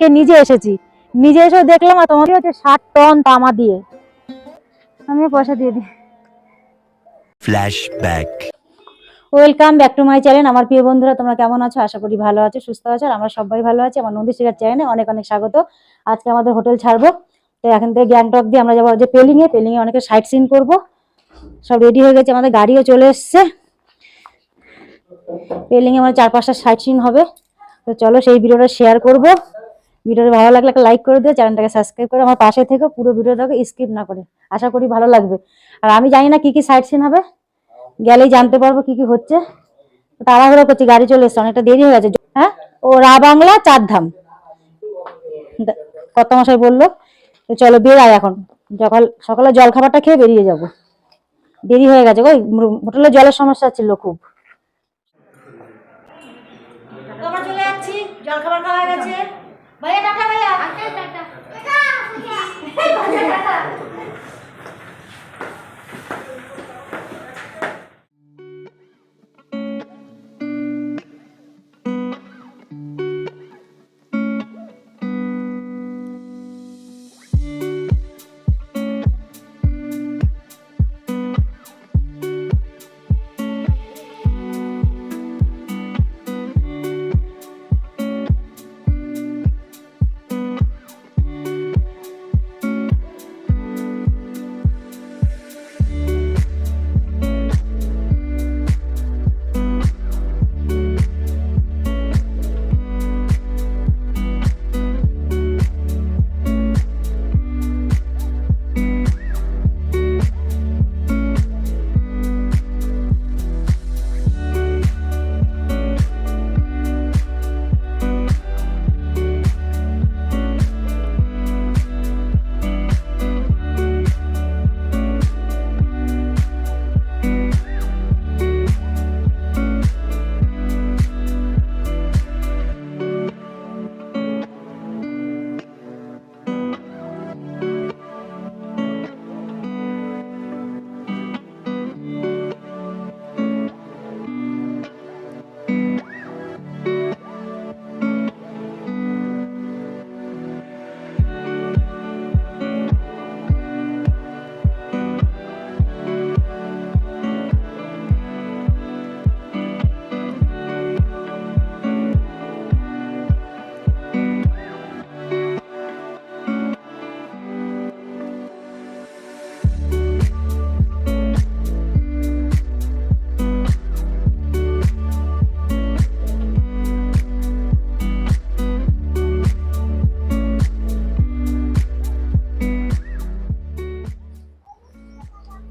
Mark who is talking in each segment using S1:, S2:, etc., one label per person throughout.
S1: কে নিজে এসেছি। নিজে এসে দেখলাম আর তোমাকে হচ্ছে ষাট টন তামা দিয়ে। আমি পয়সা দিয়ে দিই।
S2: Flashback.
S1: Welcome back to my channel আমার প্রিয় বন্ধুরা তোমরা কেমন আছো? আশা করি ভালো আছো সুস্থ আছো আর আমরা সবাই ভালো আছি। আমার নদী শিকার চ্যানেলে অনেক অনেক স্বাগত। আজকে আমাদের হোটেল ছাড়বো। তো এখান থেকে গ্যাংটক দিয়ে আমরা যাব যে পেলিং এ। পেলিং এ অনেকে সাইট সিন করব। সব রেডি হয়ে গেছে আমাদের গাড়িও চলে এসছে। পেলিং এ আমাদের চার পাঁচটা সাইট সিন হবে। তো চলো সেই ভিডিওটা শেয়ার করব। ভিডিওটা ভালো লাগলে একটা লাইক করে দিও, চ্যানেলটাকে সাবস্ক্রাইব করে আমার পাশে থেকে পুরো ভিডিও দেখো স্কিপ না করে। আশা করি ভালো লাগবে। আর আমি জানি না কি কি সাইট সিন হবে। গেলেই জানতে পারব কি কি হচ্ছে। তাড়াহুড়ো করছি, গাড়ি চলে এসছে, অনেকটা দেরি হয়ে গেছে। হ্যাঁ? ও রা বাংলা চার ধাম দা- কত মশাই বলল চলো বেরাই এখন। সকাল সকালে জল খাবারটা খেয়ে বেরিয়ে যাব। দেরি হয়ে গেছে ওই হোটেলে জলের সমস্যা ছিল খুব। জল খাবার খাওয়া গেছে। भैया टाटा भैया। टाटा टाटा।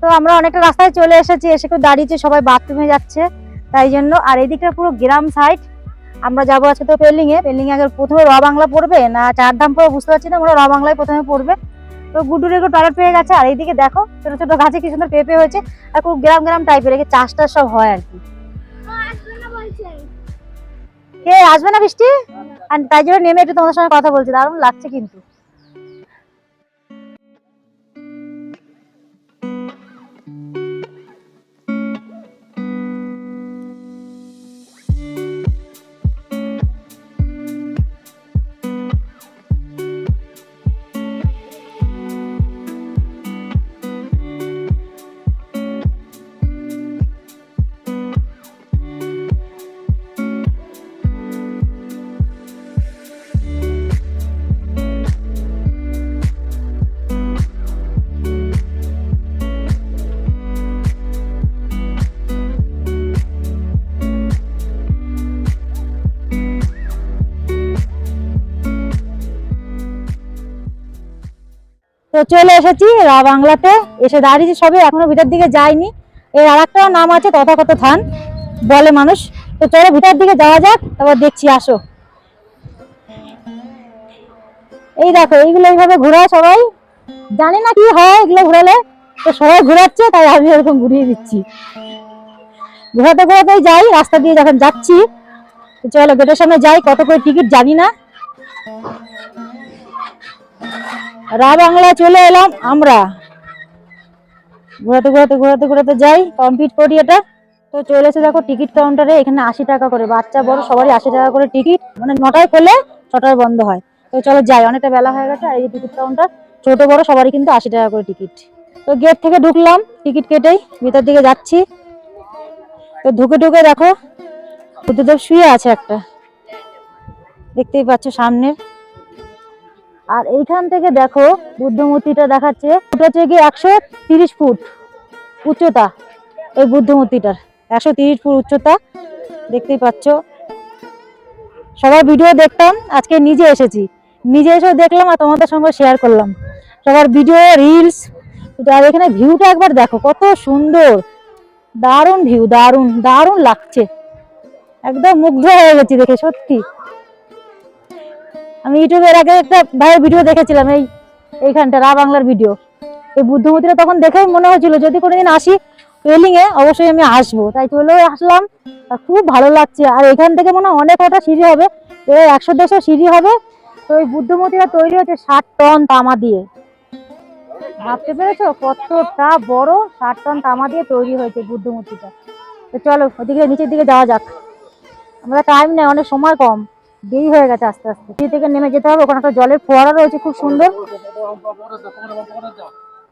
S1: তো আমরা অনেকটা রাস্তায় চলে এসেছি, এসে কেউ দাঁড়িয়েছে, সবাই বাথরুমে যাচ্ছে। তাই জন্য, আর এই দিকটা পুরো গ্রাম সাইড আমরা যাব আছে তো পেলিং এ। পেলিং এ আগে প্রথমে র বাংলা পড়বে, না চারধাম পড়বে বুঝতে পারছি না ওরা র বাংলায় প্রথমে পড়বে। তো গুড্ডুর একটু টয়লেট পেয়ে গেছে, আর এইদিকে দেখো, ছোট ছোট গাছে কি সুন্দর পেঁপে হয়েছে, আর খুব গ্রাম গ্রাম টাইপের একে চাষ টাস সব হয় আর কি। কে, আসবে না বৃষ্টি? আর তাই জন্য নেমে একটু তোমাদের সঙ্গে কথা বলছি, দারুণ লাগছে কিন্তু। চলে এসেছি রা বাংলাতে। এসে দাঁড়িয়েছি সবে, এখনও ভিতর দিকে যাইনি। এর আর একটা নাম আছে তথাকথ থান, বলে মানুষ। তো চলো ভিতর দিকে যাওয়া যাক, তারপর দেখছি, আসো। এই দেখো, এইগুলো এইভাবে ঘোরায় সবাই। জানি না কি হয় এগুলো ঘোরালে। তো সবাই ঘোরাচ্ছে, তাই আমি এরকম ঘুরিয়ে দিচ্ছি। ঘোরাতে ঘোরাতেই যাই, রাস্তা দিয়ে যখন যাচ্ছি। চলো গেটের সামনে যাই, কত করে টিকিট জানি না। রা বাংলা চলে এলাম আমরা। ঘোরাতে ঘোরাতে ঘোরাতে ঘোরাতে যাই কমপ্লিট করি এটা। তো চলে এসে দেখো টিকিট কাউন্টারে এখানে আশি টাকা করে, বাচ্চা, বড়, সবারই আশি টাকা করে টিকিট মানে নটায় খোলে ছটায় বন্ধ হয়। তো চলো যাই, অনেকটা বেলা হয়ে গেছে, আর এই টিকিট কাউন্টার ছোট, বড়, সবারই কিন্তু আশি টাকা করে টিকিট তো গেট থেকে ঢুকলাম টিকিট কেটেই ভিতর দিকে যাচ্ছি। তো ঢুকে ঢুকে দেখো, বুদ্ধদেব শুয়ে আছে একটা। দেখতেই পাচ্ছ সামনের। আর এইখান থেকে দেখো বুদ্ধ মূর্তিটা দেখাচ্ছে। ওটা হচ্ছে গিয়ে একশো তিরিশ ফুট উচ্চতা এই বুদ্ধ মূর্তিটার। একশো তিরিশ ফুট উচ্চতা, দেখতেই পাচ্ছ। সবার ভিডিও দেখতাম, আজকে নিজে এসেছি। নিজে এসেও দেখলাম আর তোমাদের সঙ্গে শেয়ার করলাম। সবার ভিডিও রিলস আর এখানে ভিউটা একবার দেখো, কত সুন্দর। দারুণ ভিউ দারুণ দারুণ লাগছে। একদম মুগ্ধ হয়ে গেছি দেখে, সত্যি। আমি ইউটিউবের আগে একটা ভাইয়ের ভিডিও দেখেছিলাম, এই এইখানটা রা বাংলার ভিডিও। এই বুদ্ধ মূর্তিটা তখন দেখেই মনে হচ্ছিল যদি কোনোদিন আসি রেলিং এ অবশ্যই আমি আসব। তাই চলেও আসলাম, আর খুব ভালো লাগছে। আর এখান থেকে মনে হয় অনেক কটা সিঁড়ি হবে তো একশো দেড়শো সিঁড়ি হবে। তো এই বুদ্ধ মূর্তিটা তৈরি হচ্ছে ষাট টন তামা দিয়ে। ভাবতে পেরেছ? কতটা বড় ষাট টন তামা দিয়ে তৈরি হয়েছে বুদ্ধ মূর্তিটা তো চলো, ওদিকে নিচের দিকে যাওয়া যাক। আমরা টাইম নেই, অনেক সময় কম। দেরি হয়ে গেছে আস্তে আস্তে। সিঁড়ি থেকে নেমে যেতে হবে, ওখানে একটা জলের ফোয়ারা রয়েছে, খুব সুন্দর।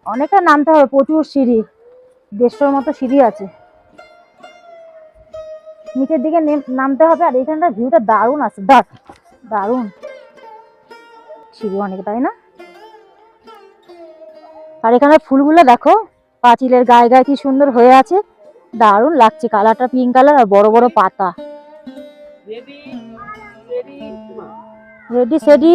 S1: অনেকটা নামতে হবে, প্রচুর সিঁড়ি, দেড়শোর মতো সিঁড়ি আছে। নিচের দিকে নেম- নামতে হবে, আর এইখানটার ভিউটা দারুণ আছে দার দারুণ। সিঁড়ি অনেক, তাই না? আর এখানে ফুলগুলো দেখো, পাঁচিলের গায়ে গায়ে কি সুন্দর হয়ে আছে, দারুণ লাগছে, কালারটা পিঙ্ক কালার আর বড় বড় পাতা। রেডি সেডি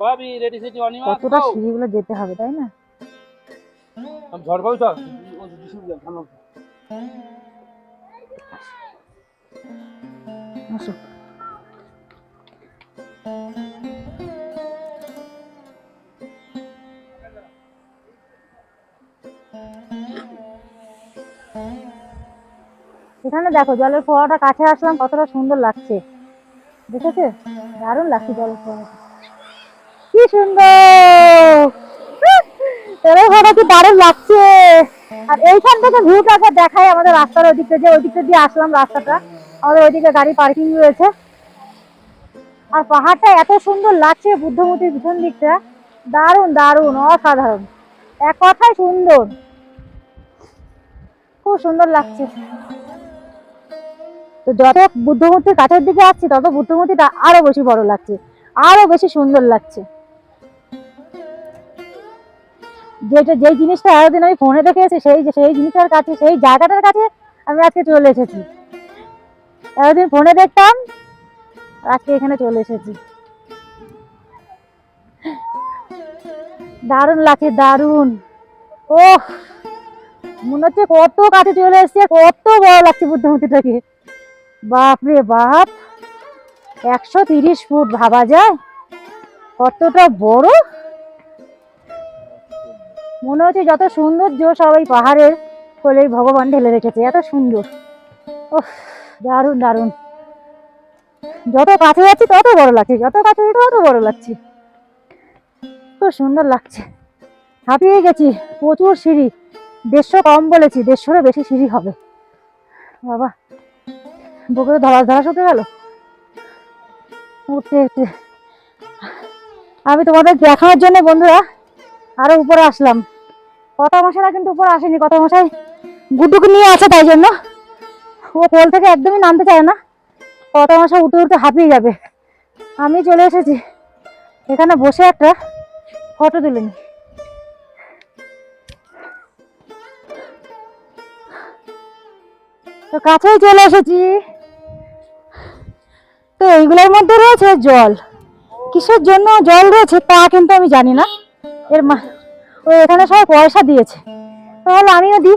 S2: ভাবি রেডি সেডি অনিমা
S1: কতটা সিঁড়িগুলো যেতে হবে তাই না?
S2: আমি ঝড় পাবো চল
S1: আসো। এখানে দেখো জলের ফোয়ারাটা কাছে আসলাম, কতটা সুন্দর লাগছে। দেখেছে? দারুণ লাগছে জলের ফোয়ারাটা। কি সুন্দর! কি দারুণ লাগছে! আর এইখান থেকে ভিউটা একবার দেখাই আমাদের রাস্তার ওই দিকটা যে ওই দিকটা দিয়ে আসলাম রাস্তাটা। আমাদের ওইদিকে গাড়ি পার্কিং রয়েছে। আর পাহাড়টা এত সুন্দর লাগছে বুদ্ধমূর্তির পিছন দিকটা। দারুণ দারুণ, অসাধারণ। এক কথায় সুন্দর। খুব সুন্দর লাগছে। তো যত বুদ্ধমূর্তির কাছের দিকে আসছি, তত বুদ্ধমূর্তিটা আরও বেশি বড় লাগছে, আরও বেশি সুন্দর লাগছে। যেটা যেই জিনিসটা এতদিন আমি ফোনে দেখে এসেছি, সেই সেই জিনিসটার কাছে সেই জায়গাটার কাছে আমি আজকে চলে এসেছি। এতদিন ফোনে দেখতাম, আজকে এখানে চলে এসেছি। দারুণ লাগছে, দারুণ। ও মনে হচ্ছে কত কাছে চলে এসছে, কত বড় লাগছে বুদ্ধমূর্তিটাকে। বাপ রে বাপ, একশো তিরিশ ফুট ভাবা যায়? কতটা বড়? মনে হচ্ছে যত সুন্দর সৌন্দর্য সবাই পাহাড়ের কোলেই ভগবান ঢেলে রেখেছে, এত সুন্দর। ওহ দারুণ দারুণ। যত কাছে যাচ্ছি তত বড় লাগছে, যত কাছে যাচ্ছি তত বড় লাগছে। খুব সুন্দর লাগছে। হাঁপিয়ে গেছি, প্রচুর সিঁড়ি। দেড়শো কম বলেছি, দেড়শোরও বেশি সিঁড়ি হবে। বাবা। বুকে ধরা ধরা শুকে গেল? উঠতে উঠতে আমি তোমাদের দেখানোর জন্য বন্ধুরা আরও উপরে আসলাম। কথা মশাইরা কিন্তু উপরে আসেনি কথা মশাই গুড্ডুকে নিয়ে আছে তাই জন্য। ও কোল থেকে একদমই নামতে চায় না। কত মশা উঠে উঠতে হাঁপিয়ে যাবে। আমি চলে এসেছি। এখানে বসে একটা ফটো তুলে নি তো কাছেই চলে এসেছি। এইগুলোর মধ্যে রয়েছে জল। কিসের জন্য জল রয়েছে তা কিন্তু আমি জানি না। এর মা, ও এখানে সবাই পয়সা দিয়েছে। তাহলে আমিও দিই।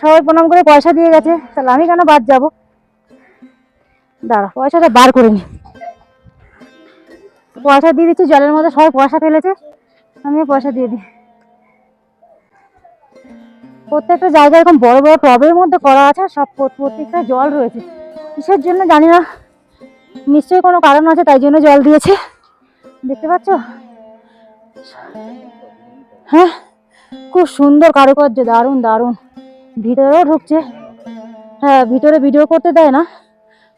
S1: সবাই প্রণাম করে পয়সা দিয়ে গেছে। তাহলে আমি কেন বাদ যাব? দাঁড়া, পয়সাটা বার করে নি। পয়সা দিয়ে দিচ্ছি, জলের মধ্যে সবাই পয়সা ফেলেছে। আমিও পয়সা দিয়ে দিই। প্রত্যেকটা জায়গায় এরকম বড় বড় টবের মধ্যে করা আছে, সব প্রত্যেকটা জল রয়েছে। কিসের জন্য জানি না। নিশ্চয়ই কোনো কারণ আছে, তাই জন্য জল দিয়েছে। দেখতে পাচ্ছ? হ্যাঁ খুব সুন্দর কারুকার্য, দারুণ দারুণ। ভিতরেও ঢুকছে। হ্যাঁ ভিতরে ভিডিও করতে দেয় না।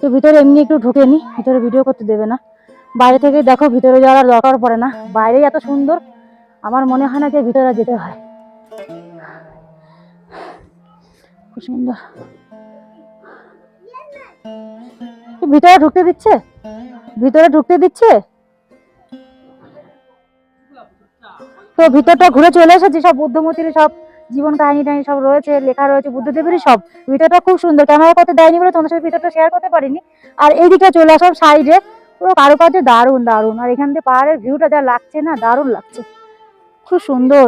S1: তো ভিতরে এমনি একটু ঢুকে নি, ভিতরে ভিডিও করতে দেবে না। বাইরে থেকে দেখো, ভিতরে যাওয়ার দরকার পড়ে না। বাইরেই এত সুন্দর, আমার মনে হয় না যে ভিতরে যেতে হয়। খুব সুন্দর। ভিতরে ঢুকতে দিচ্ছে? ভিতরে ঢুকতে দিচ্ছে? তো ভিতরটা ঘুরে চলে এসেছি সব বুদ্ধমূর্তির সব জীবন কাহিনী টাহিনী সব রয়েছে লেখা রয়েছে বুদ্ধদেবেরই সব। ভিতরটা খুব সুন্দর ক্যামেরা করতে দেয়নি বলে তোমার সাথে ভিতরটা শেয়ার করতে পারিনি। আর এই দিকটা চলে আসলাম সাইডে পুরো কারুকার্য দারুণ দারুণ। আর এখান থেকে পাহাড়ের ভিউটা যা লাগছে না দারুণ লাগছে। খুব সুন্দর।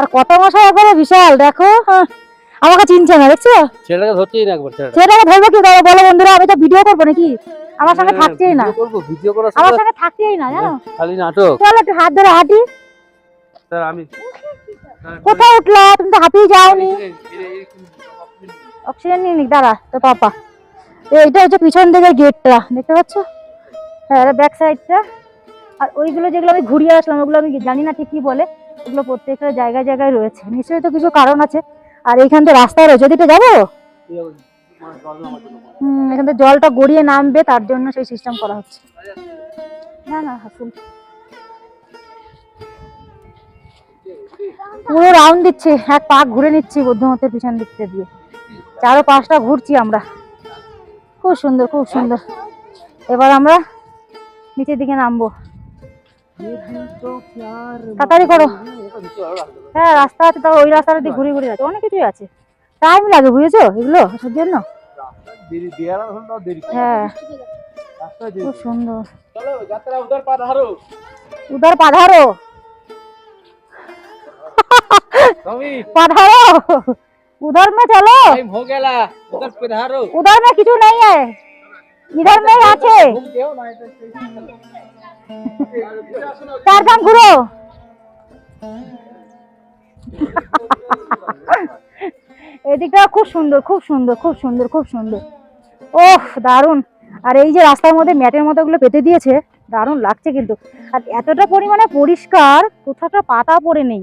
S1: আর কত মশা একবারে বিশাল দেখো হ্যাঁ, আমাকে চিনছে না দেখছ?
S2: ছেলেটাকে ধরতেই না একবার ছেলেটা।
S1: সেটাকে ধরবো কি দাদা বলো বন্ধুরা আমি তো ভিডিও করব নাকি? আমার সঙ্গে
S2: হ্যাঁ,
S1: থাকছেই না।
S2: ভিডিও করব ভিডিও করার
S1: আমার সঙ্গে থাকছেই না জানো?
S2: খালি নাটক।
S1: চলো একটু হাত ধরে হাঁটি।
S2: স্যার আমি
S1: কোথায় উঠলা? তুমি তো হাঁপিয়ে যাওনি। অক্সিজেন নিয়ে নিক দাঁড়া তো পাপা। এইটা হচ্ছে পিছন দিকের গেটটা দেখতে পাচ্ছ? হ্যাঁ ব্যাক সাইডটা আর ওইগুলো যেগুলো আমি ঘুরিয়ে আসলাম ওগুলো আমি জানি না ঠিক কি বলে ওগুলো প্রত্যেকটা জায়গায় জায়গায় রয়েছে। নিশ্চয়ই তো কিছু কারণ আছে। আর এইখান থেকে রাস্তা রয়েছে, ওদিকে যাব? হুম, এখান থেকে জলটা গড়িয়ে নামবে, তার জন্য সেই সিস্টেম করা হচ্ছে। না না হাসুন পুরো রাউন্ড দিচ্ছে, এক পাক ঘুরে নিচ্ছি বুদ্ধমতের পিছন দিকটা দিয়ে। চারো পাঁচটা ঘুরছি আমরা। খুব সুন্দর খুব সুন্দর। এবার আমরা নিচের দিকে নামবো। তাড়াতাড়ি করো। হ্যাঁ রাস্তা আছে তাও ওই রাস্তাটা দিয়ে ঘুরে ঘুরে আছে অনেক কিছুই আছে টাইম লাগে বুঝেছো এগুলো আসার জন্য
S2: দেরি দেয়ার এখন দেরি
S1: হ্যাঁ
S2: রাস্তায় দেরি
S1: খুব সুন্দর
S2: চলো যাত্রা উধার পা ধারো
S1: উধার পাধারো
S2: তুমি
S1: पाधारो उधर में चलो
S2: टाइम हो गया उधर पे धारो
S1: उधर में किचू नहीं है इधर में আছে
S2: घूम के हो
S1: এদিকটা খুব সুন্দর খুব সুন্দর খুব সুন্দর খুব সুন্দর। ওহ দারুণ। আর এই যে রাস্তার মধ্যে ম্যাটের মতো গুলো পেতে দিয়েছে, দারুণ লাগছে কিন্তু। আর এতটা পরিমাণে পরিষ্কার, কোথাটা পাতা পড়ে নেই।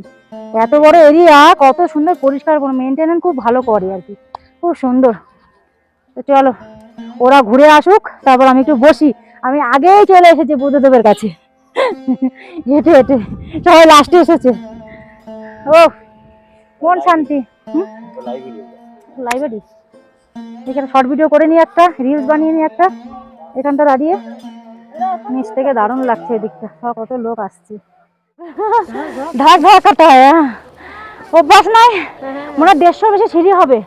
S1: এত বড় এরিয়া, কত সুন্দর পরিষ্কার মেনটেনেন্স খুব ভালো করে আর কি। খুব সুন্দর। তো চলো, ওরা ঘুরে আসুক, তারপর আমি একটু বসি। আমি আগেই চলে এসেছি বুদ্ধদেবের কাছে। হেঁটে হেঁটে। সবাই লাস্টে এসেছে। ও কোন শান্তি। লাইব্রেরি এখানে শর্ট ভিডিও করে নিই একটা রিলস বানিয়ে নিই একটা এখানটা দাঁড়িয়ে। নিচ থেকে দারুণ লাগছে এদিকটা। সব কত লোক আসছে। ধার ধার করতে হয় হ্যাঁ। অভ্যাস নাই। মনে হয় দেড়শো বেশি সিঁড়ি হবে।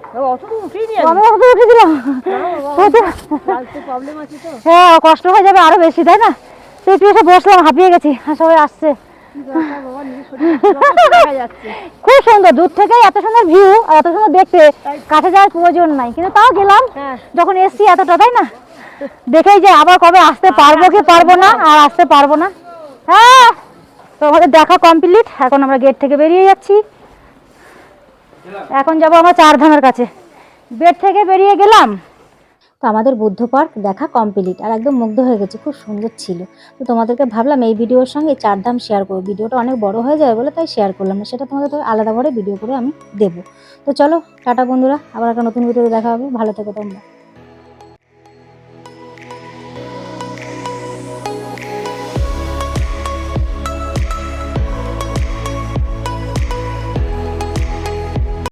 S1: আমি অত উঠেছিলাম হ্যাঁ কষ্ট হয়ে যাবে আরও বেশি তাই না? তো একটু এসে বসলাম হাঁপিয়ে গেছি। আর সবাই আসছে। খুব সুন্দর দূর থেকেই এত সুন্দর ভিউ এত সুন্দর দেখতে। কাছে যাওয়ার প্রয়োজন নাই। কিন্তু তাও গেলাম। যখন এসছি এতটা তাই না? দেখেই যে আবার কবে আসতে পারব কি পারব না আর আসতে পারব না। হ্যাঁ তো আমাদের দেখা কমপ্লিট এখন আমরা গেট থেকে বেরিয়ে যাচ্ছি। এখন যাব আমরা চার ধামের কাছে। বেড থেকে বেরিয়ে গেলাম। তো আমাদের বুদ্ধ পার্ক দেখা কমপ্লিট আর একদম মুগ্ধ হয়ে গেছে, খুব সুন্দর ছিল। তো তোমাদেরকে ভাবলাম এই ভিডিওর সঙ্গে চারধাম চার ধাম শেয়ার করব। ভিডিওটা অনেক বড় হয়ে যাবে বলে তাই শেয়ার করলাম না, সেটা তোমাদের আলাদা করে ভিডিও করে আমি দেবো। তো চলো, টাটা বন্ধুরা, আবার একটা নতুন ভিডিওতে দেখা হবে। ভালো থেকো তোমরা।